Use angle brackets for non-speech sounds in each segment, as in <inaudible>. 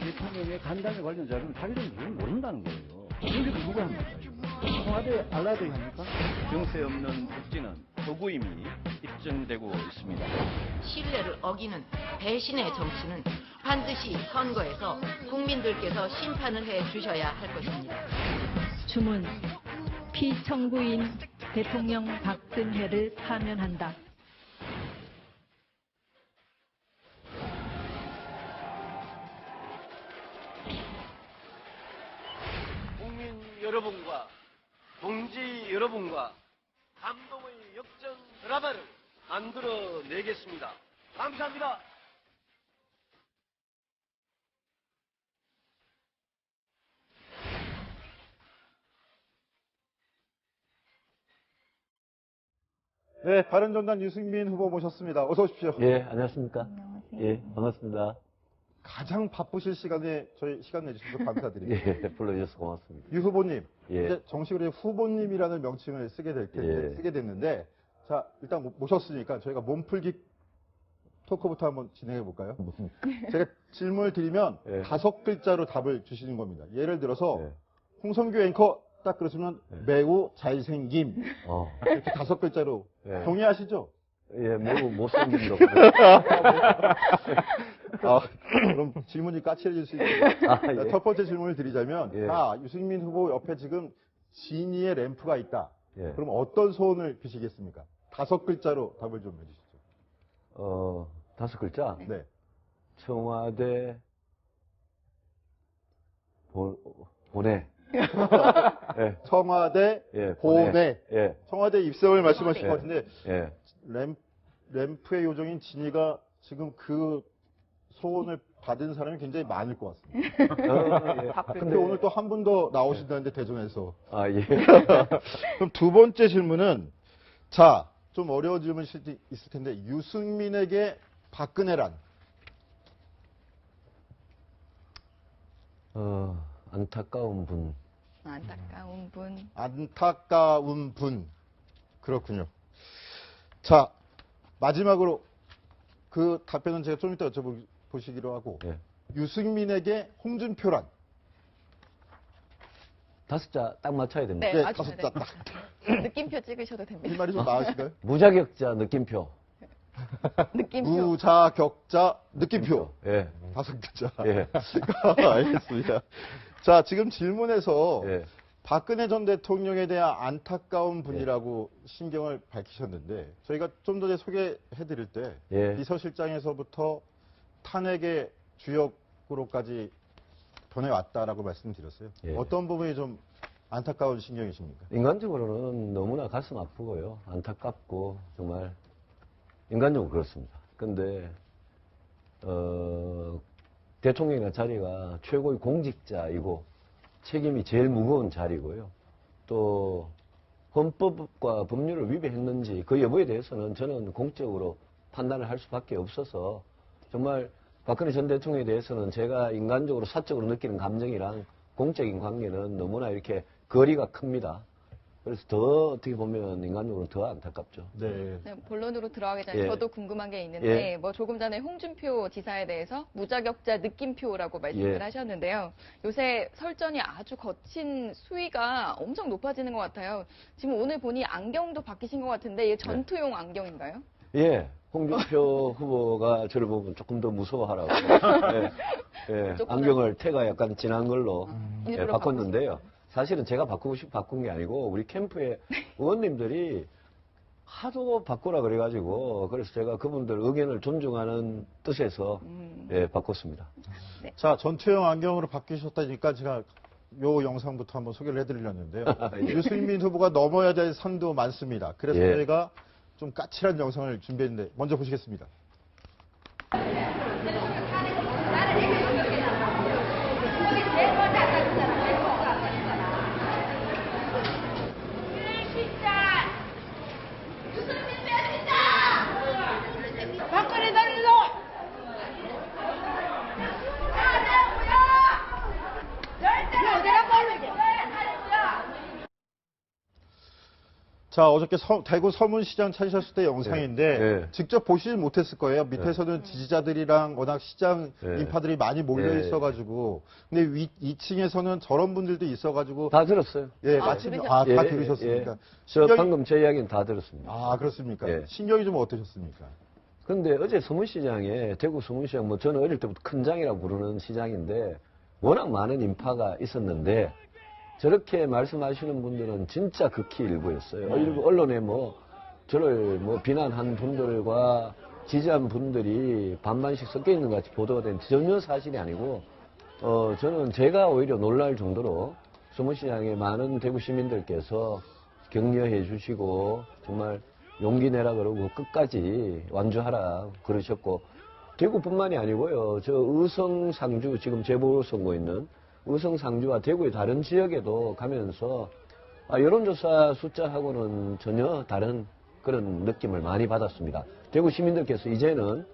대통령의 간담회 관련 자료는 자기들은 뭘 모른다는 거예요. 그런데 누가 합니까? 청와대 되게 합니까? 정세 없는 복지는 도구임이 입증되고 있습니다. 신뢰를 어기는 배신의 정치는 반드시 선거에서 국민들께서 심판을 해 주셔야 할 것입니다. 주문 피청구인 대통령 박근혜를 파면한다. 여러분과 감동의 역전 드라마를 만들어 내겠습니다. 감사합니다. 네, 바른정당 유승민 후보 모셨습니다. 어서 오십시오. 예, 안녕하십니까? 예, 반갑습니다. 가장 바쁘실 시간에 저희 시간 내주셔서 <laughs> 감사드립니다. 예, 불러주셔서 고맙습니다. 유 후보님, 예. 이제 정식으로 후보님이라는 명칭을 쓰게 될 텐데, 예. 쓰게 됐는데, 자, 일단 모- 모셨으니까 저희가 몸풀기 토크부터 한번 진행해 볼까요? <laughs> 제가 질문을 드리면 예. 다섯 글자로 답을 주시는 겁니다. 예를 들어서, 예. 홍성규 앵커 딱 그러시면 예. 매우 잘생김. 어, 이렇게 다섯 글자로 예. 동의하시죠? 예, 매우 못생긴 거. <laughs> 아, 그럼 질문이 까칠해질 수 있습니다. 아, 자, 예. 첫 번째 질문을 드리자면, 예. 자, 유승민 후보 옆에 지금 진이의 램프가 있다. 예. 그럼 어떤 소원을 비시겠습니까? 다섯 글자로 답을 좀 해주시죠. 어, 다섯 글자. 네. 청와대 보, 보내. <laughs> 예, 청와대 예, 보내. 예, 청와대 입성을 말씀하신 예. 것 같은데, 예. 램, 램프의 요정인 진이가 지금 그 소원을 받은 사람이 굉장히 많을 것 같습니다. 어, 예. 근데 오늘 또 한 분 더 나오신다는데, 대전에서. 아, 예. <laughs> 그럼 두 번째 질문은 자, 좀 어려운 질문이 있을- 있을 텐데 유승민에게 박근혜란 어, 안타까운 분. 안타까운 분. 안타까운 분 그렇군요. 자, 마지막으로 그 답변은 제가 좀 이따 여쭤보시기로 하고 예. 유승민에게 홍준표란 다섯 자 딱 맞춰야 됩니다. 네, 네, 다섯. 자 <laughs> 느낌표 찍으셔도 이 됩니다. 말이 좀 나으신가요? <laughs> 무자격자 느낌표. <laughs> 느낌표. 무자격자 느낌표 예. 다섯 글자. 예. 알겠습니다. 자, 지금 질문에서 예. 박근혜 전 대통령에 대한 안타까운 분이라고 신경을 밝히셨는데 저희가 좀 전에 소개해 드릴 때 예. 비서실장에서부터 탄핵의 주역으로까지 변해왔다라고 말씀드렸어요. 예. 어떤 부분이 좀 안타까운 신경이십니까? 인간적으로는 너무나 가슴 아프고요. 안타깝고, 정말, 인간적으로 그렇습니다. 근데, 어, 대통령이라는 자리가 최고의 공직자이고, 책임이 제일 무거운 자리고요. 또, 헌법과 법률을 위배했는지 그 여부에 대해서는 저는 공적으로 판단을 할 수밖에 없어서 정말 박근혜 전 대통령에 대해서는 제가 인간적으로 사적으로 느끼는 감정이랑 공적인 관계는 너무나 이렇게 거리가 큽니다. 그래서 더 어떻게 보면 인간적으로 더 안타깝죠. 네. 네, 본론으로 들어가기 전에 예. 저도 궁금한 게 있는데 예. 뭐 조금 전에 홍준표 지사에 대해서 무자격자 느낌표라고 말씀을 예. 하셨는데요. 요새 설전이 아주 거친 수위가 엄청 높아지는 것 같아요. 지금 오늘 보니 안경도 바뀌신 것 같은데 이게 전투용 안경인가요? 예, 홍준표 <laughs> 후보가 저를 보면 조금 더 무서워하라고 <laughs> 예, 예, 안경을 태가 약간 진한 걸로 예, 일부러 바꿨는데요. 사실은 제가 바꾸고 싶어 바꾼 게 아니고 우리 캠프의 <laughs> 의원님들이 하도 바꾸라 그래가지고 그래서 제가 그분들 의견을 존중하는 뜻에서 음. 예, 바꿨습니다. 자, 전투형 안경으로 바뀌셨다니까 제가 요 영상부터 한번 소개를 해드리려는데요. <laughs> 예. 유승민 후보가 넘어야 될 산도 많습니다. 그래서 예. 저희가 좀 까칠한 영상을 준비했는데 먼저 보시겠습니다. 박근혜 달리로! 절대로 내가 모르게! 자, 어저께 서- 대구 서문시장 찾으셨을 때 영상인데 네. 네. 직접 보시질 못했을 거예요. 밑에서는 지지자들이랑 워낙 시장 네. 인파들이 많이 몰려 네. 있어가지고 근데 위, 2층에서는 저런 분들도 있어가지고 다 들었어요. 예, 아, 마침 아, 다 예, 들으셨습니까? 예. 저 신경이- 방금 제 이야기는 다 들었습니다. 아, 그렇습니까? 예. 신경이 좀 어떠셨습니까? 근데 어제 서문시장에 대구 서문시장 뭐 저는 어릴 때부터 큰 장이라고 부르는 시장인데 워낙 많은 인파가 있었는데 저렇게 말씀하시는 분들은 진짜 극히 일부였어요. 일부 언론에 뭐 저를 뭐 비난한 분들과 지지한 분들이 반반씩 섞여 있는 것 같이 보도가 된 전혀 사실이 아니고 어 저는 제가 오히려 놀랄 정도로 서문시장의 많은 대구 시민들께서 격려해 주시고 정말 용기 내라 그러고 끝까지 완주하라 그러셨고 대구뿐만이 아니고요. 저 의성 상주 지금 재보궐선거 있는 의성 상주와 대구의 다른 지역에도 가면서 아, 여론조사 숫자하고는 전혀 다른 그런 느낌을 많이 받았습니다. 대구 시민들께서 이제는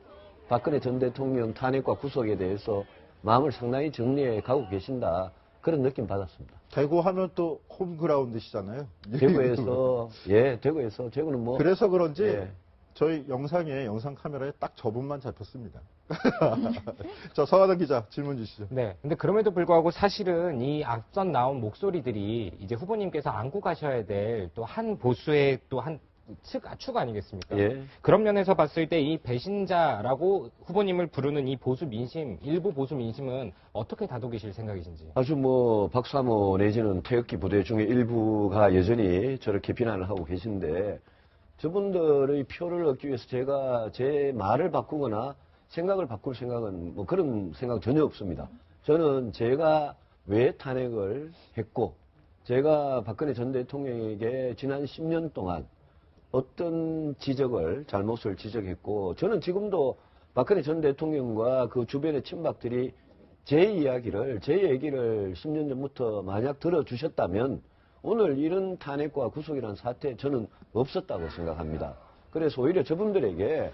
박근혜 전 대통령 탄핵과 구속에 대해서 마음을 상당히 정리해 가고 계신다. 그런 느낌 받았습니다. 대구 하면 또 홈그라운드시잖아요. <laughs> 대구에서, 예, 대구에서, 대구는 뭐. 그래서 그런지 예. 저희 영상에 영상 카메라에 딱 저분만 잡혔습니다. <laughs> 자, 서하던 기자 질문 주시죠. 네. 근데 그럼에도 불구하고 사실은 이 앞선 나온 목소리들이 이제 후보님께서 안고 가셔야 될 또 한 보수의 또한 측, 축 아니겠습니까? 예. 그런 면에서 봤을 때 이 배신자라고 후보님을 부르는 이 보수 민심, 일부 보수 민심은 어떻게 다독이실 생각이신지. 아주 뭐 박사모 내지는 태극기 부대 중에 일부가 여전히 저렇게 비난을 하고 계신데 저분들의 표를 얻기 위해서 제가 제 말을 바꾸거나 생각을 바꿀 생각은 뭐 그런 생각 전혀 없습니다. 저는 제가 왜 탄핵을 했고 제가 박근혜 전 대통령에게 지난 10년 동안 어떤 지적을 잘못을 지적했고 저는 지금도 박근혜 전 대통령과 그 주변의 친박들이 제 이야기를 제 얘기를 10년 전부터 만약 들어주셨다면 오늘 이런 탄핵과 구속이라는 사태 저는 없었다고 생각합니다. 그래서 오히려 저분들에게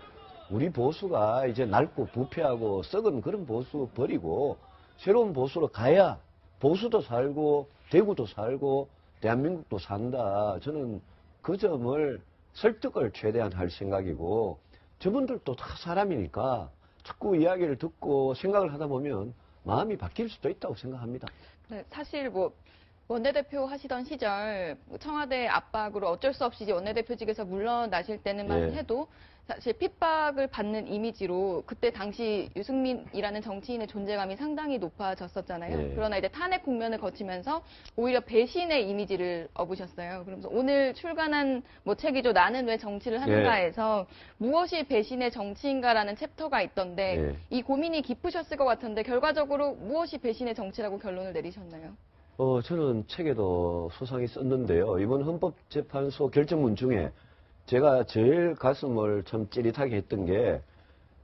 우리 보수가 이제 낡고 부패하고 썩은 그런 보수 버리고 새로운 보수로 가야 보수도 살고 대구도 살고 대한민국도 산다. 저는 그 점을 설득을 최대한 할 생각이고 저분들도 다 사람이니까 자꾸 이야기를 듣고 생각을 하다 보면 마음이 바뀔 수도 있다고 생각합니다. 네, 사실 뭐 원내대표 하시던 시절 뭐 청와대 압박으로 어쩔 수 없이 원내대표직에서 물러나실 때는만 예. 해도 사실 핍박을 받는 이미지로 그때 당시 유승민이라는 정치인의 존재감이 상당히 높아졌었잖아요. 예. 그러나 이제 탄핵 국면을 거치면서 오히려 배신의 이미지를 업으셨어요. 그러면서 오늘 출간한 뭐 책이죠. 나는 왜 정치를 하는가에서 무엇이 배신의 정치인가라는 챕터가 있던데 예. 이 고민이 깊으셨을 것 같은데 결과적으로 무엇이 배신의 정치라고 결론을 내리셨나요? 어, 저는 책에도 소상히 썼는데요. 이번 헌법재판소 결정문 중에 제가 제일 가슴을 참 찌릿하게 했던 게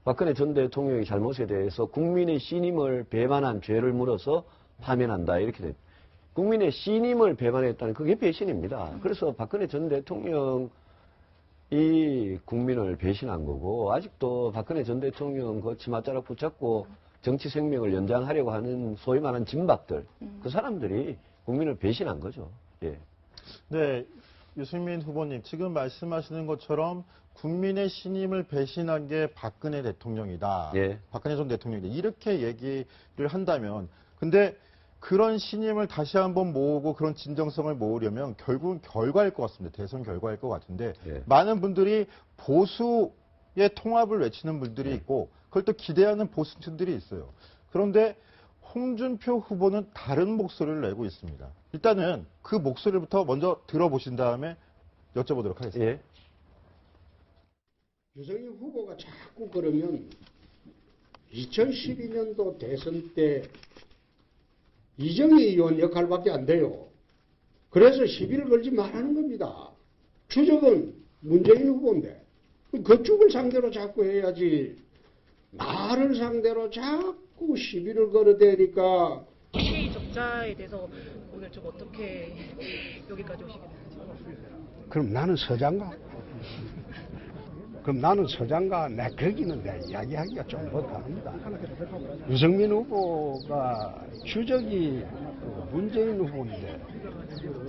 박근혜 전 대통령의 잘못에 대해서 국민의 신임을 배반한 죄를 물어서 파면한다. 이렇게 됐 국민의 신임을 배반했다는 그게 배신입니다. 그래서 박근혜 전 대통령이 국민을 배신한 거고 아직도 박근혜 전 대통령 그 치맛자락 붙잡고 정치 생명을 연장하려고 하는 소위 말하는 진박들 그 사람들이 국민을 배신한 거죠. 예. 네, 유승민 후보님 지금 말씀하시는 것처럼 국민의 신임을 배신한 게 박근혜 대통령이다. 예. 박근혜 전 대통령이다. 이렇게 얘기를 한다면 근데 그런 신임을 다시 한번 모으고 그런 진정성을 모으려면 결국은 결과일 것 같습니다. 대선 결과일 것 같은데 예. 많은 분들이 보수의 통합을 외치는 분들이 네. 있고 그걸 또 기대하는 보수층들이 있어요. 그런데 홍준표 후보는 다른 목소리를 내고 있습니다. 일단은 그 목소리부터 먼저 들어보신 다음에 여쭤보도록 하겠습니다. 예. 유승민 후보가 자꾸 그러면 2012년도 대선 때 이정희 의원 역할밖에 안 돼요. 그래서 시비를 걸지 말라는 겁니다. 추적은 문재인 후보인데 그쪽을 상대로 자꾸 해야지 나를 상대로 자꾸 시비를 걸어대니까 K 적자에 대해서 오늘 좀 어떻게 <laughs> 여기까지 오시게 됐는지. 그럼 나는 서장가? 그럼 나는 서장과 내 거기는 내 이야기하기가 좀 못합니다. 유승민 후보가 주적이 문재인 후보인데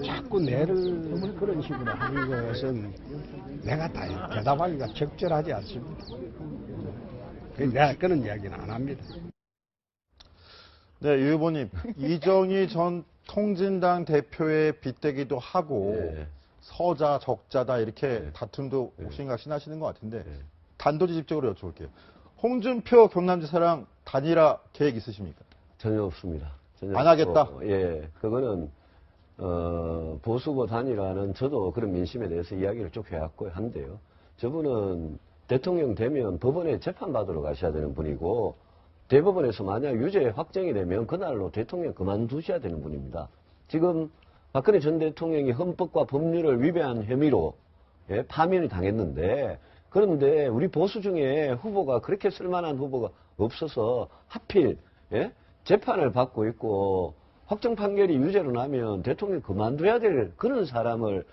자꾸 내를 그런 식으로 하는 것은 내가 다 대답하기가 적절하지 않습니다. 그래서 내가 그런 이야기는 안 합니다. 네, 유 후보님. 이정희 전 통진당 대표의 빗대기도 하고 예. 서자, 적자다 이렇게 네. 다툼도 옥신각신 하시는 것 같은데 네. 단도직입적으로 여쭤볼게요. 홍준표 경남지사랑 단일화 계획 있으십니까? 전혀 없습니다. 전혀 안 하겠다? 예, 그거는 어, 보수고 단일화는 저도 그런 민심에 대해서 이야기를 쭉 해왔고 한데요. 저분은 대통령 되면 법원에 재판 받으러 가셔야 되는 분이고 대법원에서 만약 유죄 확정이 되면 그날로 대통령 그만두셔야 되는 분입니다. 지금 박근혜 전 대통령이 헌법과 법률을 위배한 혐의로 예, 파면이 당했는데 그런데 우리 보수 중에 후보가 그렇게 쓸만한 후보가 없어서 하필 예? 재판을 받고 있고 확정 판결이 유죄로 나면 대통령 그만둬야 될 그런 사람을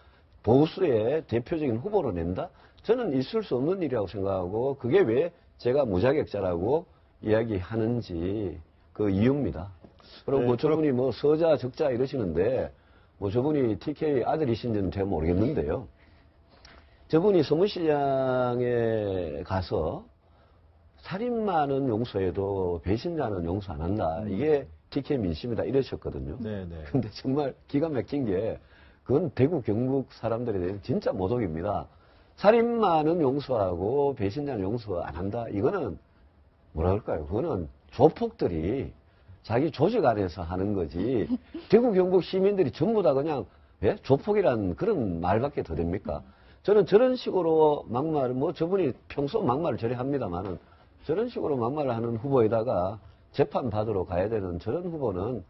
보수의 대표적인 후보로 낸다? 저는 있을 수 없는 일이라고 생각하고 그게 왜 제가 무자격자라고 이야기하는지 그 이유입니다. 그리고 네, 뭐 저분이 뭐 서자 적자 이러시는데 뭐 저분이 TK 아들이신지는 제가 모르겠는데요. 저분이 서문시장에 가서 살인마는 용서해도 배신자는 용서 안 한다. 이게 TK 민심이다 이러셨거든요. 네, 네. 근데 정말 기가 막힌 게 그건 대구 경북 사람들에 대해서 진짜 모독입니다. 살인마는 용서하고 배신자는 용서 안 한다. 이거는 뭐라 그럴까요? 그거는 조폭들이 자기 조직 안에서 하는 거지. 대구 경북 시민들이 전부 다 그냥 예? 조폭이란 그런 말밖에 더 됩니까? 저는 저런 식으로 막말, 뭐 저분이 평소 막말을 저리 합니다만은 저런 식으로 막말을 하는 후보에다가 재판 받으러 가야 되는 저런 후보는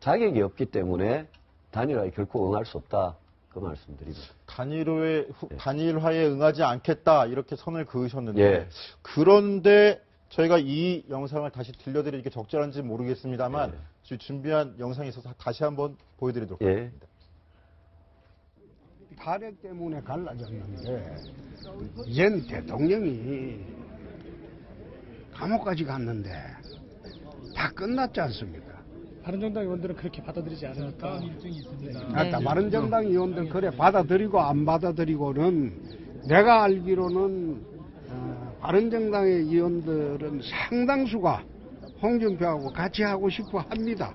자격이 없기 때문에 단일화에 결코 응할 수 없다. 그 말씀드립니다. 단일화에, 후- 예. 단일화에 응하지 않겠다 이렇게 선을 그으셨는데 예. 그런데 저희가 이 영상을 다시 들려드리는 게 적절한지 모르겠습니다만 예. 준비한 영상이 있어서 다시 한번 보여드리도록 예. 하겠습니다. 탄핵 때문에 갈라졌는데 현 대통령이 감옥까지 갔는데 다 끝났지 않습니까? 바른정당 의원들은 그렇게 받아들이지 않으니까 일정이 있습니다. 아까 바른정당 의원들 그래 받아들이고 안 받아들이고는 내가 알기로는 어, 바른정당의 의원들은 상당수가 홍준표하고 같이 하고 싶어 합니다.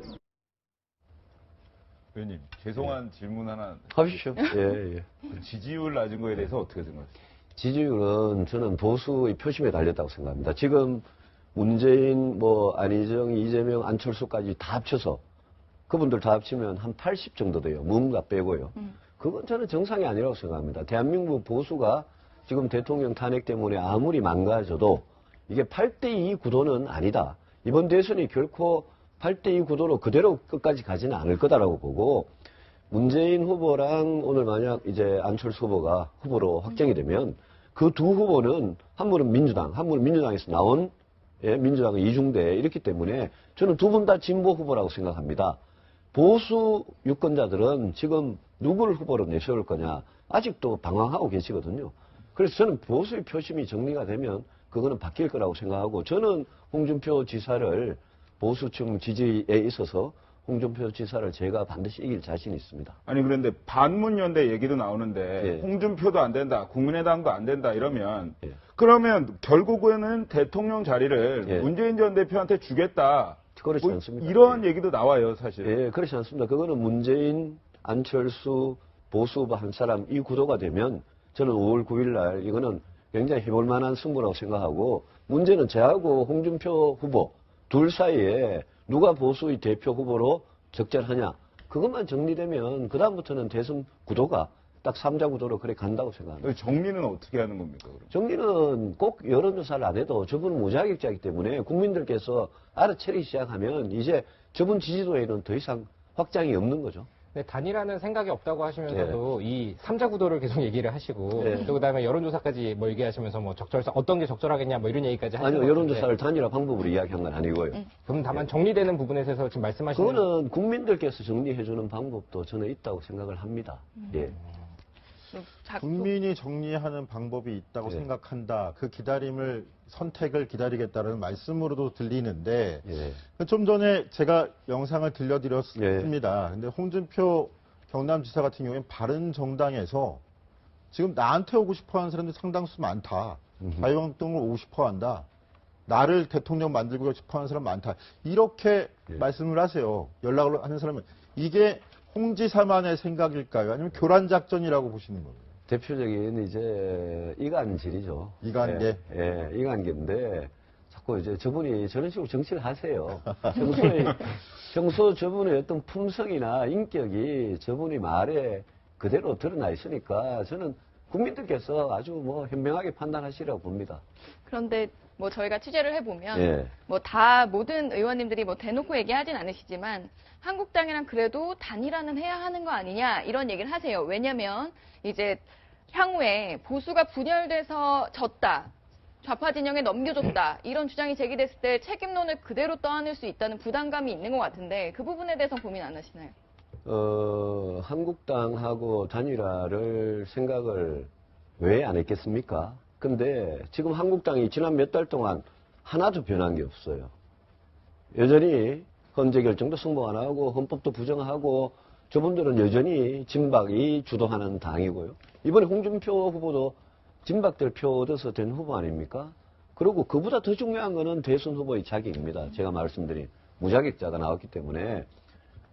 의원님, 죄송한 질문 하나. 하십시오. 예, 예. 그 지지율 낮은 거에 대해서 어떻게 생각하세요? 지지율은 저는 보수의 표심에 달렸다고 생각합니다. 지금 문재인, 뭐 안희정, 이재명, 안철수까지 다 합쳐서 그분들 다 합치면 한 80 정도 돼요. 무언가 빼고요. 그건 저는 정상이 아니라고 생각합니다. 대한민국 보수가 지금 대통령 탄핵 때문에 아무리 망가져도 이게 8대2 구도는 아니다. 이번 대선이 결코 8대2 구도로 그대로 끝까지 가지는 않을 거다라고 보고 문재인 후보랑 오늘 만약 이제 안철수 후보가 후보로 확정이 되면 그 두 후보는 한 분은 민주당, 한 분은 민주당에서 나온 예, 민주당의 이중대 이렇기 때문에 저는 두 분 다 진보 후보라고 생각합니다. 보수 유권자들은 지금 누구를 후보로 내세울 거냐 아직도 방황하고 계시거든요. 그래서 저는 보수의 표심이 정리가 되면 그거는 바뀔 거라고 생각하고 저는 홍준표 지사를 보수층 지지에 있어서 홍준표 지사를 제가 반드시 이길 자신이 있습니다. 아니, 그런데 반문연대 얘기도 나오는데, 예. 홍준표도 안 된다, 국민의당도 안 된다, 이러면, 예. 그러면 결국에는 대통령 자리를 예. 문재인 전 대표한테 주겠다. 그렇지 뭐 않습니다. 이런 예. 얘기도 나와요, 사실. 예, 그렇지 않습니다. 그거는 문재인, 안철수, 보수 후보 한 사람 이 구도가 되면 저는 5월 9일 날 이거는 굉장히 해볼 만한 승부라고 생각하고 문제는 저하고 홍준표 후보 둘 사이에 누가 보수의 대표 후보로 적절하냐 그것만 정리되면 그다음부터는 대선 구도가 딱 3자 구도로 그래 간다고 생각합니다. 정리는 어떻게 하는 겁니까, 그럼? 정리는 꼭 여론조사를 안 해도 저분은 무자격자이기 때문에 국민들께서 알아채기 시작하면 이제 저분 지지도에는 더 이상 확장이 없는 거죠. 네, 단일화는 생각이 없다고 하시면서도 이 3자 구도를 계속 얘기를 하시고 네. 또 그다음에 여론조사까지 뭐 얘기하시면서 뭐 적절성 어떤 게 적절하겠냐 뭐 이런 얘기까지 하시는 아니요, 것 여론조사를 단일화 방법으로 이야기한 건 아니고요. 그럼 다만 정리되는 부분에 있어서 지금 말씀하시는 그거는 국민들께서 정리해주는 방법도 저는 있다고 생각을 합니다. 예. 자꾸 국민이 정리하는 방법이 있다고 예. 생각한다. 그 기다림을 선택을 기다리겠다는 말씀으로도 들리는데 예. 좀 전에 제가 영상을 들려드렸습니다. 근데 홍준표 경남지사 같은 경우에는 바른 정당에서 지금 나한테 오고 싶어 하는 사람들이 상당수 많다. 자유한국당을 오고 싶어 한다. 나를 대통령 만들고 싶어 하는 사람 많다. 이렇게 예. 말씀을 하세요. 연락을 하는 사람은. 이게 홍지사만의 생각일까요? 아니면 교란 작전이라고 보시는 겁니까? 대표적인 이제 이간질이죠. 이간계? 예, 예, 이간계인데 자꾸 이제 저분이 저런 식으로 정치를 하세요. <laughs> 평소에 평소 저분의 어떤 품성이나 인격이 저분이 말에 그대로 드러나 있으니까 저는 국민들께서 아주 뭐 현명하게 판단하시라고 봅니다. 그런데 뭐 저희가 취재를 해보면 예. 뭐다 모든 의원님들이 뭐 대놓고 얘기하진 않으시지만 한국당이랑 그래도 단일화는 해야 하는 거 아니냐 이런 얘기를 하세요. 왜냐면 이제 향후에 보수가 분열돼서 졌다. 좌파 진영에 넘겨줬다. 이런 주장이 제기됐을 때 책임론을 그대로 떠안을 수 있다는 부담감이 있는 것 같은데 그 부분에 대해서 고민 안 하시나요? 어, 한국당하고 단일화를 생각을 왜 안 했겠습니까? 근데 지금 한국당이 지난 몇 달 동안 하나도 변한 게 없어요. 여전히 헌재 결정도 승복 안 하고 헌법도 부정하고 저분들은 여전히 진박이 주도하는 당이고요. 이번에 홍준표 후보도 진박들 표 얻어서 된 후보 아닙니까? 그리고 그보다 더 중요한 거는 대선 후보의 자격입니다. 제가 말씀드린 무자격자가 나왔기 때문에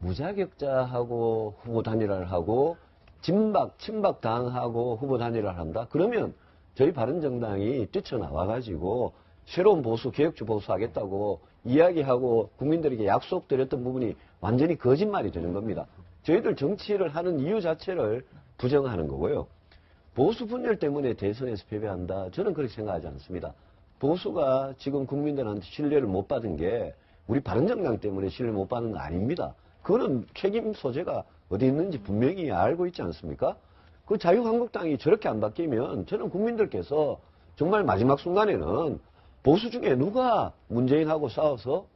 무자격자하고 후보 단일화를 하고 진박, 친박 당하고 후보 단일화를 한다? 그러면 저희 바른정당이 뛰쳐나와가지고 새로운 보수, 개혁주 보수 하겠다고 이야기하고 국민들에게 약속드렸던 부분이 완전히 거짓말이 되는 겁니다. 저희들 정치를 하는 이유 자체를 부정하는 거고요. 보수 분열 때문에 대선에서 패배한다. 저는 그렇게 생각하지 않습니다. 보수가 지금 국민들한테 신뢰를 못 받은 게 우리 바른정당 때문에 신뢰를 못 받는 거 아닙니다. 그거는 책임 소재가 어디 있는지 분명히 알고 있지 않습니까? 그 자유한국당이 저렇게 안 바뀌면 저는 국민들께서 정말 마지막 순간에는 보수 중에 누가 문재인하고 싸워서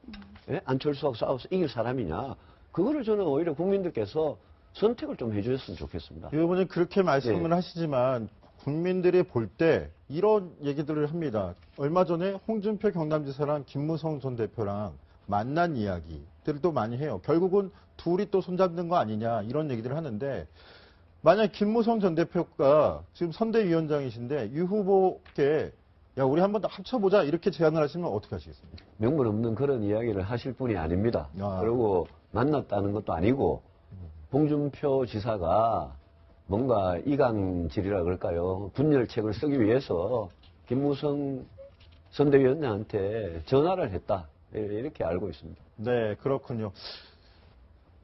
예? 안철수하고 싸워서 이길 사람이냐 그거를 저는 오히려 국민들께서 선택을 좀 해주셨으면 좋겠습니다. 의원님 그렇게 말씀을 네. 하시지만 국민들이 볼 때 이런 얘기들을 합니다. 얼마 전에 홍준표 경남지사랑 김무성 전 대표랑 만난 이야기들도 많이 해요. 결국은 둘이 또 손잡는 거 아니냐 이런 얘기들을 하는데 만약 김무성 전 대표가 지금 선대위원장이신데 유 후보께 야 우리 한번 더 합쳐보자 이렇게 제안을 하시면 어떻게 하시겠습니까? 명분 없는 그런 이야기를 하실 분이 아닙니다. 아. 그리고 만났다는 것도 아니고 홍준표 지사가 뭔가 이강질이라 그럴까요? 분열책을 쓰기 위해서 김무성 선대위원장한테 전화를 했다. 이렇게 알고 있습니다. 네, 그렇군요.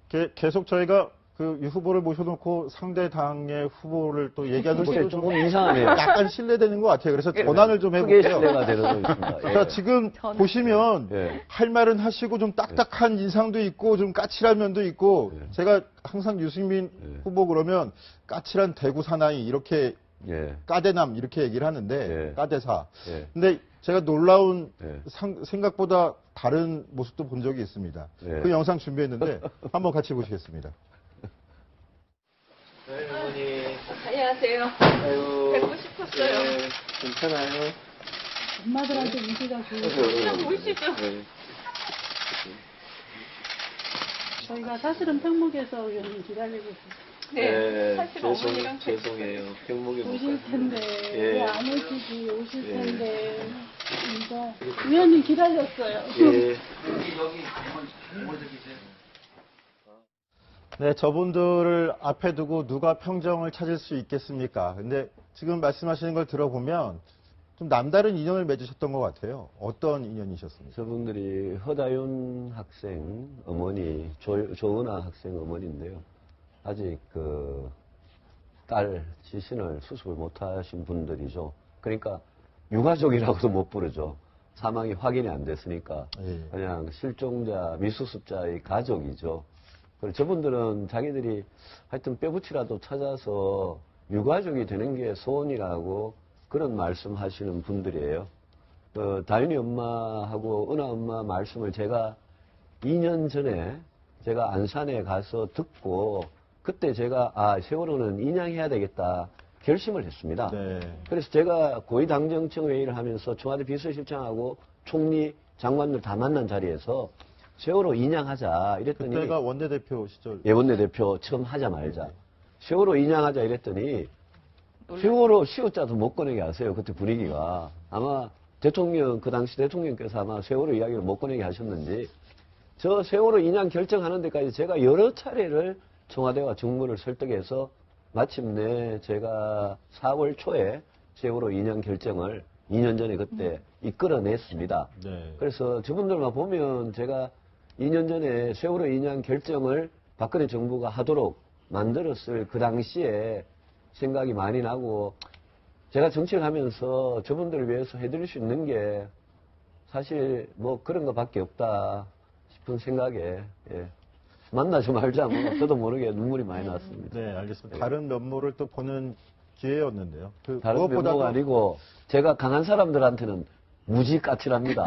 게- 계속 저희가 그유 후보를 모셔놓고 상대 당의 후보를 또 얘기하는 좀 조금 이상하네요. 약간 신뢰되는 것 같아요. 그래서 예, 전환을 좀 크게 해볼게요. 신뢰가 되는 거 있습니다. 예. 자, 지금 보시면 예. 할 말은 하시고 좀 딱딱한 인상도 있고 좀 까칠한 면도 있고 예. 제가 항상 유승민 후보 그러면 까칠한 대구 사나이 이렇게 예. 까대남 이렇게 얘기를 하는데 예. 까대사. 예. 근데 제가 놀라운 예. 상- 생각보다 다른 모습도 본 적이 있습니다. 예. 그 영상 준비했는데 한번 같이 보시겠습니다. 네, 어머니. 안녕하세요. 아유. 뵙고 싶었어요. 네, 괜찮아요? 엄마들한테 인기가 좋으세요. 그냥 보이시죠? 네. 저희가 사실은 평목에서 의원님 기다리고 있어요. 네. 사실 죄송, 어머니랑 죄송해요. 병목에 못 오실. 텐데 예. 왜안 오시지 오실 예. 텐데 이거 의원님 기다렸어요. 예. <laughs> 네, 저분들을 앞에 두고 누가 평정을 찾을 수 있겠습니까? 근데 지금 말씀하시는 걸 들어보면 좀 남다른 인연을 맺으셨던 것 같아요. 어떤 인연이셨습니까? 저분들이 허다윤 학생 어머니, 조, 조은아 학생 어머니인데요. 아직 그 딸 지신을 수습을 못하신 분들이죠. 그러니까 유가족이라고도 못 부르죠. 사망이 확인이 안 됐으니까 예. 그냥 실종자, 미수습자의 가족이죠. 저분들은 자기들이 하여튼 뼈붙이라도 찾아서 유가족이 되는 게 소원이라고 그런 말씀 하시는 분들이에요. 어, 다윤이 엄마하고 은하 엄마 말씀을 제가 2년 전에 제가 안산에 가서 듣고 그때 제가 아 세월호는 인양해야 되겠다 결심을 했습니다. 네. 그래서 제가 고위 당정청 회의를 하면서 청와대 비서실장하고 총리 장관들 다 만난 자리에서 세월호 인양하자 이랬더니 그때가 원내대표 시절. 예 원내 대표 처음 하자 말자 세월호 인양하자 이랬더니 세월호 시옷자도 못 꺼내게 하세요 그때 분위기가 아마 대통령 그 당시 대통령께서 아마 세월호 이야기를 못 꺼내게 하셨는지 저 세월호 인양 결정하는 데까지 제가 여러 차례를 청와대와 정부를 설득해서 마침내 제가 4월 초에 세월호 인양 결정을 2년 전에 그때 이끌어냈습니다. 네. 그래서 저분들만 보면 제가 2년 전에 세월호 인양 결정을 박근혜 정부가 하도록 만들었을 그 당시에 생각이 많이 나고 제가 정치를 하면서 저분들을 위해서 해드릴 수 있는 게 사실 뭐 그런 것밖에 없다 싶은 생각에 예. 만나지 말자 뭐 <laughs> 저도 모르게 눈물이 많이 났습니다. 네, 알겠습니다. 다른 면모를 또 보는 기회였는데요. 그 다른 면모가 아니고 제가 강한 사람들한테는 무지 까칠합니다.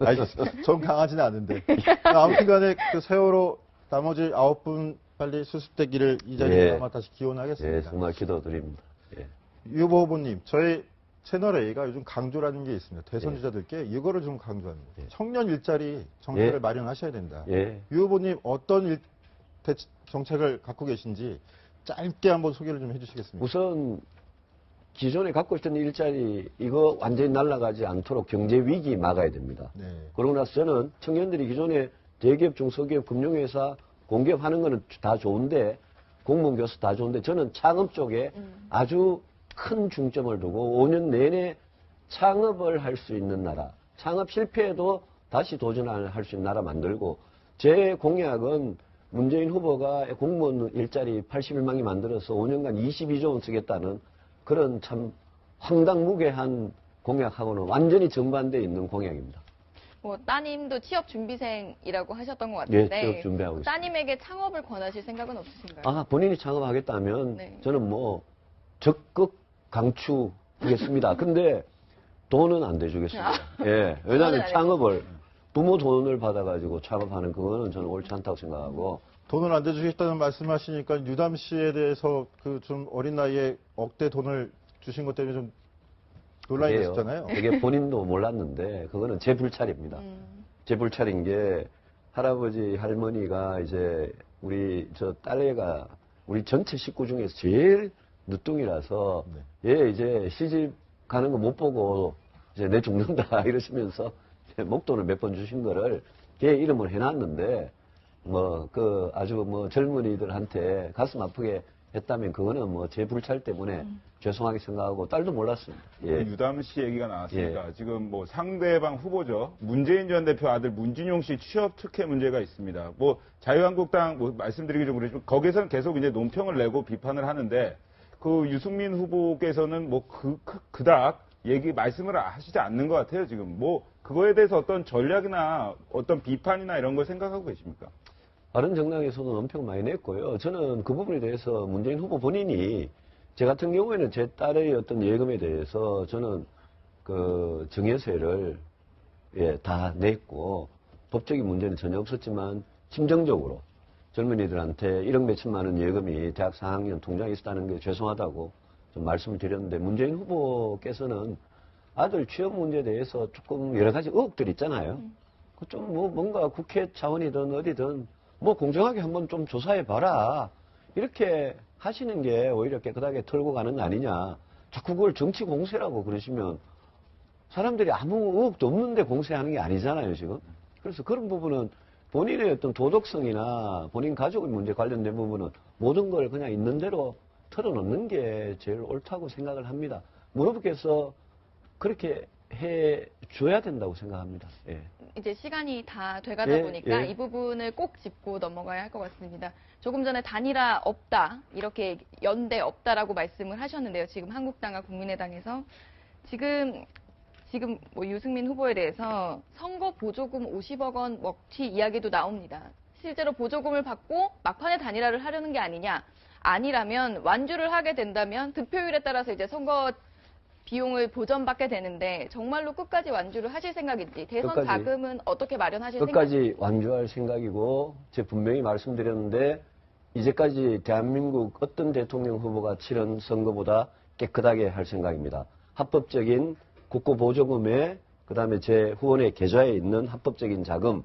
알겠습니다. 전 강하지는 않은데. 아무튼 간에 그 세월호 나머지 아홉 분 빨리 수습되기를 이 자리에 예. 아마 다시 기원하겠습니다. 예, 정말 기도드립니다. 예. 유 후보님, 저희 채널 A가 요즘 강조라는 게 있습니다. 예. 대선 주자들께 이거를 좀 강조합니다. 청년 일자리 정책을 예. 마련하셔야 된다. 예. 유 후보님 어떤 일- 대- 정책을 갖고 계신지 짧게 한번 소개를 좀 해주시겠습니까? 우선 기존에 갖고 있던 일자리 이거 완전히 날아가지 않도록 경제 위기 막아야 됩니다. 네. 그러고 나서 저는 청년들이 기존에 대기업, 중소기업, 금융회사, 공기업 하는 거는 다 좋은데 공무원 교수 다 좋은데 저는 창업 쪽에 아주 큰 중점을 두고 5년 내내 창업을 할 수 있는 나라, 창업 실패해도 다시 도전할 수 있는 나라 만들고 제 공약은 문재인 후보가 공무원 일자리 81만이 만들어서 5년간 22조 원 쓰겠다는 그런 참 황당무계한 공약하고는 완전히 정반대에 있는 공약입니다. 뭐 따님도 취업 준비생이라고 하셨던 것 예, 같은데 취업 준비하고 있습니다. 따님에게 창업을 권하실 생각은 없으신가요? 아, 본인이 창업하겠다면 네. 저는 뭐 적극 강추하겠습니다. <laughs> 근데 돈은 안 대주겠습니다. 예. 돈은 왜냐하면 안 창업을 부모 돈을 받아가지고 창업하는 그거는 저는 옳지 않다고 생각하고 돈을 안 대주겠다는 말씀하시니까 유담 씨에 대해서 그 좀 어린 나이에 억대 돈을 주신 것 때문에 좀 논란이 그게요. 됐었잖아요. 그게 본인도 몰랐는데 그거는 제 불찰입니다. 음. 제 불찰인 게 할아버지 할머니가 이제 우리 저 딸애가 우리 전체 식구 중에서 제일 늦둥이라서 얘 이제 시집 가는 거 못 보고 이제 내 죽는다 <laughs> 이러시면서 목돈을 몇 번 주신 거를 걔 이름을 해놨는데 뭐 그 아주 뭐 젊은이들한테 가슴 아프게 했다면 그거는 뭐 제 불찰 때문에 죄송하게 생각하고 딸도 몰랐습니다. 예. 유담 씨 얘기가 나왔으니까 지금 뭐 상대방 후보죠. 문재인 전 대표 아들 문진용 씨 취업 특혜 문제가 있습니다. 뭐 자유한국당 뭐 말씀드리기 좀 그렇지만 거기서는 계속 이제 논평을 내고 비판을 하는데 그 유승민 후보께서는 뭐 그, 그, 그닥 얘기 말씀을 하시지 않는 것 같아요. 지금 뭐 그거에 대해서 어떤 전략이나 어떤 비판이나 이런 걸 생각하고 계십니까? 다른 정당에서도 논평 많이 냈고요. 저는 그 부분에 대해서 문재인 후보 본인이 제 같은 경우에는 제 딸의 어떤 예금에 대해서 저는 그 정여세를 예, 다 냈고 법적인 문제는 전혀 없었지만 심정적으로 젊은이들한테 1억 몇천만 원 예금이 대학 4학년 통장에 있었다는 게 죄송하다고 좀 말씀을 드렸는데 문재인 후보께서는 아들 취업 문제에 대해서 조금 여러 가지 의혹들이 있잖아요. 그 좀 뭐 뭔가 국회 차원이든 어디든 뭐 공정하게 한번 좀 조사해 봐라. 이렇게 하시는 게 오히려 깨끗하게 털고 가는 거 아니냐. 자꾸 그걸 정치 공세라고 그러시면 사람들이 아무 의혹도 없는데 공세하는 게 아니잖아요, 지금. 그래서 그런 부분은 본인의 어떤 도덕성이나 본인 가족의 문제 관련된 부분은 모든 걸 그냥 있는 대로 털어놓는 게 제일 옳다고 생각을 합니다. 무릎께서 그렇게 해 줘야 된다고 생각합니다. 예. 이제 시간이 다 돼가다 예, 보니까 예. 이 부분을 꼭 짚고 넘어가야 할 것 같습니다. 조금 전에 단일화 없다, 이렇게 연대 없다라고 말씀을 하셨는데요. 지금 한국당과 국민의당에서 지금 지금 뭐 유승민 후보에 대해서 선거 보조금 50억 원 먹튀 이야기도 나옵니다. 실제로 보조금을 받고 막판에 단일화를 하려는 게 아니냐? 아니라면 완주를 하게 된다면 득표율에 따라서 이제 선거 비용을 보전받게 되는데 정말로 끝까지 완주를 하실 생각인지 대선 끝까지. 자금은 어떻게 마련하실 끝까지 완주할 생각이고 제 분명히 말씀드렸는데 이제까지 대한민국 어떤 대통령 후보가 치른 선거보다 깨끗하게 할 생각입니다. 합법적인 국고 보조금에 그다음에 제 후원의 계좌에 있는 합법적인 자금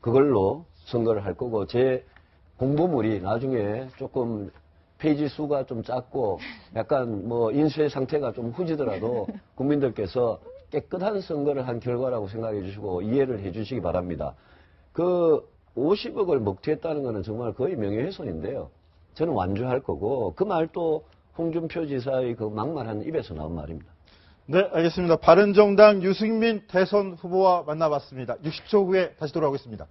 그걸로 선거를 할 거고 제 공보물이 나중에 조금 페이지 수가 좀 작고 약간 뭐 인쇄 상태가 좀 후지더라도 국민들께서 깨끗한 선거를 한 결과라고 생각해 주시고 이해를 해 주시기 바랍니다. 그 50억을 먹튀했다는 것은 정말 거의 명예훼손인데요. 저는 완주할 거고 그 말도 홍준표 지사의 그 막말한 입에서 나온 말입니다. 네, 알겠습니다. 바른정당 유승민 대선 후보와 만나봤습니다. 60초 후에 다시 돌아오겠습니다.